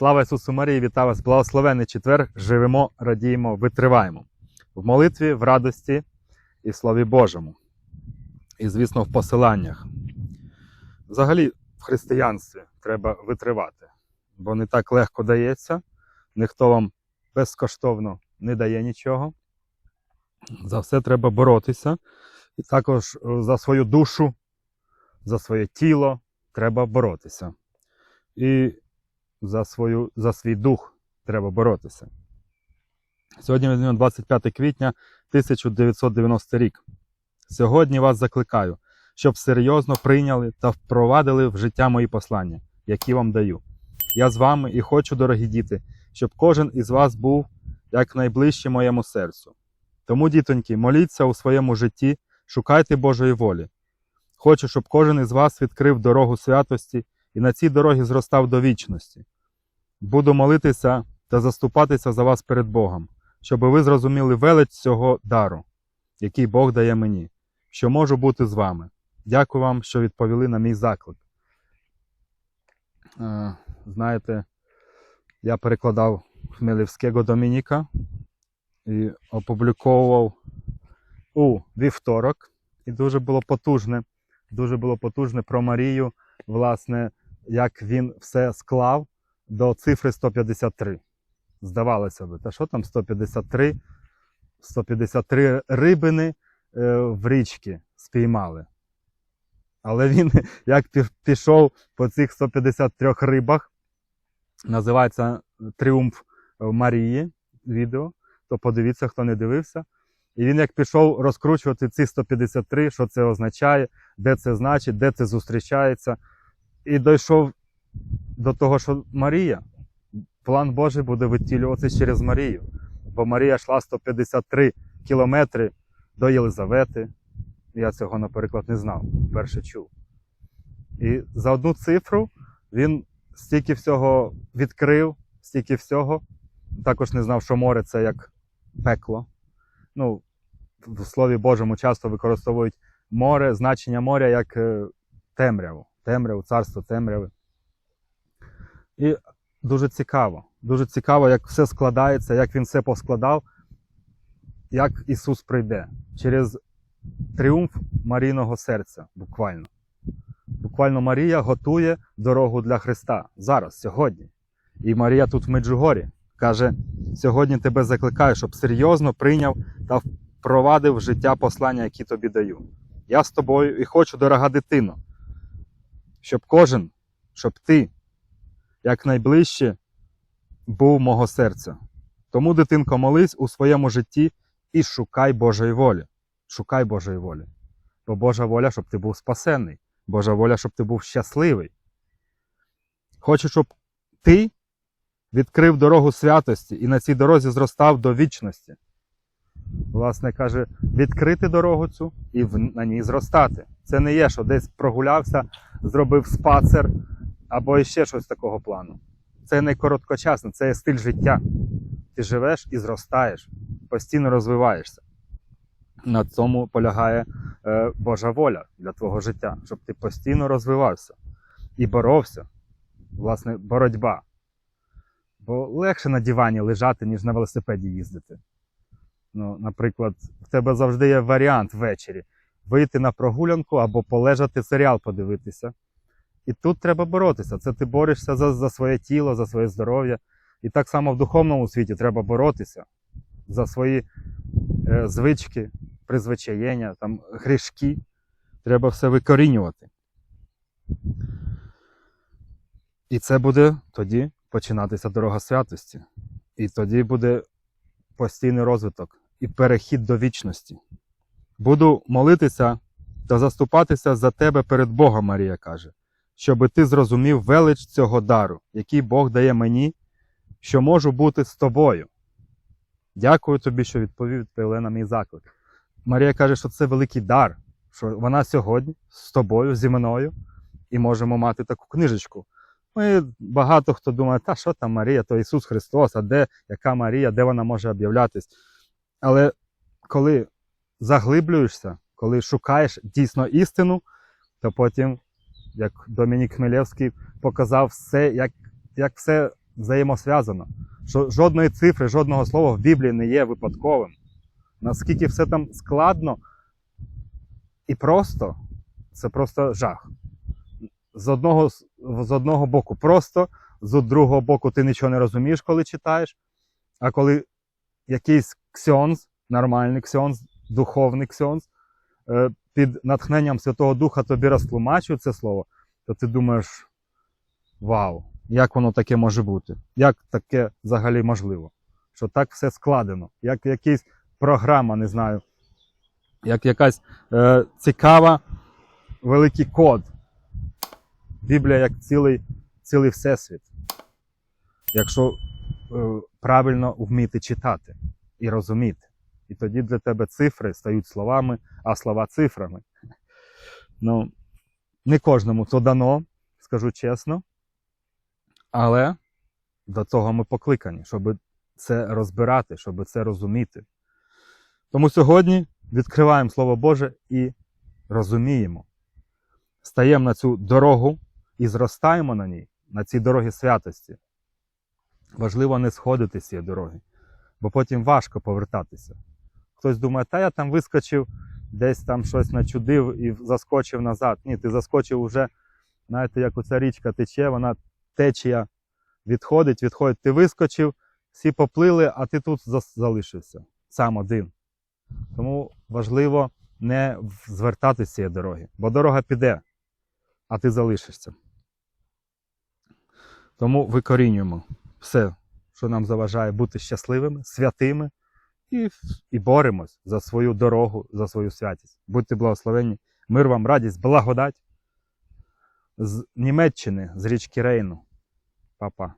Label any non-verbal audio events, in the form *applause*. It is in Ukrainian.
Слава Ісусу Марії, вітаю вас! Благословений четвер! Живемо, радіємо, витриваємо в молитві, в радості і в Слові Божому. І, звісно, в посиланнях. Взагалі, в християнстві треба витривати, бо не так легко дається, ніхто вам безкоштовно не дає нічого. За все треба боротися. І також е, за свою душу, за своє тіло треба боротися. І за, свою, за свій дух треба боротися. Сьогодні 25 квітня 1990 рік. Сьогодні вас закликаю, щоб серйозно прийняли та впровадили в життя мої послання, які вам даю. Я з вами і хочу, дорогі діти, щоб кожен із вас був як найближче моєму серцю. Тому, дітоньки, моліться у своєму житті, шукайте Божої волі. Хочу, щоб кожен із вас відкрив дорогу святості і на цій дорогі зростав до вічності. Буду молитися та заступатися за вас перед Богом, щоб ви зрозуміли велич цього дару, який Бог дає мені, що можу бути з вами. Дякую вам, що відповіли на мій заклик. Е, Знаєте, я перекладав Хмелівського Домініка і опубліковував у вівторок, і дуже було потужне, дуже було потужне про Марію, власне, як він все склав до цифри 153. Здавалося б, та що там 153? 153 рибини е, в річці спіймали. Але він *laughs* як пішов по цих 153 рибах, називається Тріумф Марії відео, то подивіться, хто не дивився. І він як пішов розкручувати ці 153, що це означає, де це значить, де це зустрічається. І дійшов до того, що Марія, план Божий буде витілюватися через Марію. Бо Марія йшла 153 кілометри до Єлизавети. Я цього, наприклад, не знав, вперше чув. І за одну цифру він стільки всього відкрив, стільки всього. Також не знав, що море це як пекло. Ну, в Слові Божому часто використовують море, значення моря як е, темряву, темряву, царство темряви. І дуже цікаво. Дуже цікаво, як все складається, як він все поскладав, як Ісус прийде через тріумф Марійного серця, буквально. Буквально Марія готує дорогу для Христа зараз, сьогодні. І Марія тут в Меджугорі каже: сьогодні тебе закликаю, щоб серйозно прийняв та впровадив в життя послання, які тобі даю. Я з тобою і хочу, дорога дитино, щоб кожен, щоб ти якнайближче був мого серця. Тому, дитинко, молись у своєму житті і шукай Божої волі. Шукай Божої волі. Бо Божа воля, щоб ти був спасенний, Божа воля, щоб ти був щасливий. Хочу, щоб ти відкрив дорогу святості і на цій дорозі зростав до вічності. Власне каже, відкрити дорогу цю і на ній зростати. Це не є, що десь прогулявся, зробив спацер або ще щось такого плану. Це не короткочасно, це стиль життя. Ти живеш і зростаєш, постійно розвиваєшся. На цьому полягає е, Божа воля для твого життя, щоб ти постійно розвивався і боровся. Власне, боротьба. Бо легше на дивані лежати, ніж на велосипеді їздити. Ну, наприклад, в тебе завжди є варіант ввечері вийти на прогулянку або полежати серіал подивитися. І тут треба боротися. Це ти борешся за, за своє тіло, за своє здоров'я. І так само в духовному світі треба боротися за свої е, звички, призвичаєння, там, грішки. Треба все викорінювати. І це буде тоді починатися дорога святості. І тоді буде постійний розвиток і перехід до вічності. Буду молитися та заступатися за тебе перед Богом, Марія каже, щоби ти зрозумів велич цього дару, який Бог дає мені, що можу бути з тобою. Дякую тобі, що відповів відповіли на мій заклик. Марія каже, що це великий дар, що вона сьогодні з тобою, зі мною, і можемо мати таку книжечку. Ми багато хто думає, та що там Марія, то Ісус Христос, а де яка Марія, де вона може об'являтись. Але коли заглиблюєшся, коли шукаєш дійсно істину, то потім, як Домінік Хмелевський показав все, як, як все взаємосв'язано. Що жодної цифри, жодного слова в Біблії не є випадковим. Наскільки все там складно і просто, це просто жах. З одного, з одного боку просто, з другого боку ти нічого не розумієш, коли читаєш. А коли якийсь ксьонз, нормальний ксьонз, духовний ксьонз, е, під натхненням Святого Духа тобі розтлумачує це слово, то ти думаєш: вау, як воно таке може бути? Як таке взагалі можливо? Що так все складено, як якась програма, не знаю, як якась е, цікава великий код. Біблія як цілий, цілий всесвіт. Якщо е, правильно вміти читати і розуміти. І тоді для тебе цифри стають словами, а слова цифрами. Ну, не кожному то дано, скажу чесно. Але до цього ми покликані, щоб це розбирати, щоб це розуміти. Тому сьогодні відкриваємо Слово Боже і розуміємо. Стаємо на цю дорогу і зростаємо на ній, на цій дорогі святості. Важливо не сходити з цієї дороги, бо потім важко повертатися. Хтось думає, та я там вискочив, десь там щось начудив і заскочив назад. Ні, ти заскочив уже, знаєте, як оця річка тече, вона течія відходить, відходить, ти вискочив, всі поплили, а ти тут залишився сам один. Тому важливо не звертатися з цієї дороги, бо дорога піде, а ти залишишся. Тому викорінюємо все, що нам заважає бути щасливими, святими, і, і боремось за свою дорогу, за свою святість. Будьте благословені. Мир вам, радість, благодать з Німеччини, з річки Рейну. Па-па.